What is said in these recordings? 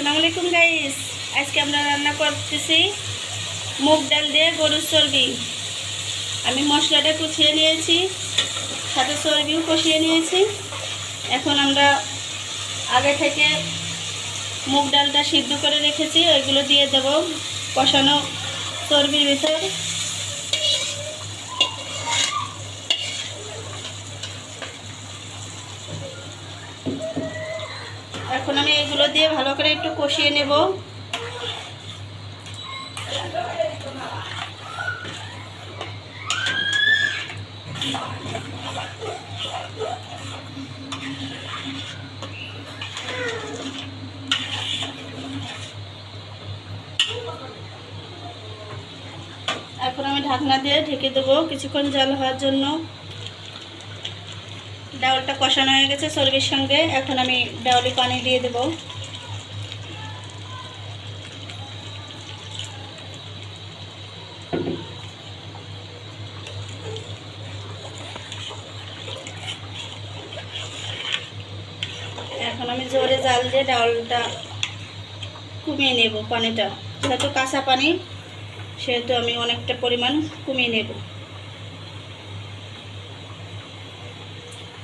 আসসালামু আলাইকুম গাইস আজকে আমরা রান্না করতেছি মুগ ডাল দিয়ে গরুর চর্বি। আমি মশলাটা কষিয়ে নিয়েছি, সাথে চর্বিও কষিয়ে নিয়েছি। এখন আমরা আগে থেকে মুগ ডালটা সিদ্ধ করে রেখেছি, ওইগুলো দিয়ে দেব কষানো চর্বির ভিতর। এখন আমি এগুলো দিয়ে ভালো করে একটু কষিয়ে নেব। এখন আমি ঢাকনা দিয়ে ঢেকে দেবো কিছুক্ষণ জল হওয়ার জন্য। ডাউলটা কষানো হয়ে গেছে চর্বির সঙ্গে। এখন আমি ডাউলি পানি দিয়ে দেব। এখন আমি জোরে জাল দিয়ে ডাউলটা কমিয়ে নেব পানিটা। যেহেতু কাঁচা পানি, সেহেতু আমি অনেকটা পরিমাণ কমিয়ে নেব।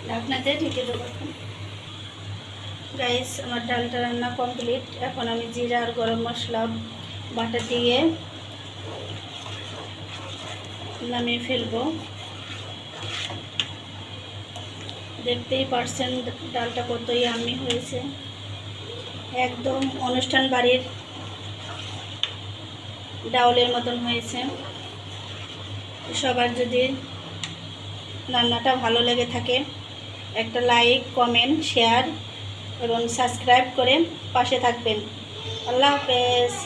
ঢাকনাতে ঢেকে দেবো গাইস আমার ডালটা রান্না কমপ্লিট এখন আমি জিরা আর গরম মশলা বাটা দিয়ে নামিয়ে ফেলব। দেখতেই পারছেন ডালটা কতই আমি হয়েছে। একদম অনুষ্ঠান বাড়ির ডাউলের মতন হয়েছে। সবার যদি রান্নাটা ভালো লেগে থাকে একটা লাইক কমেন্ট শেয়ার এবং সাবস্ক্রাইব করে পাশে থাকবেন। আল্লাহ হাফেজ।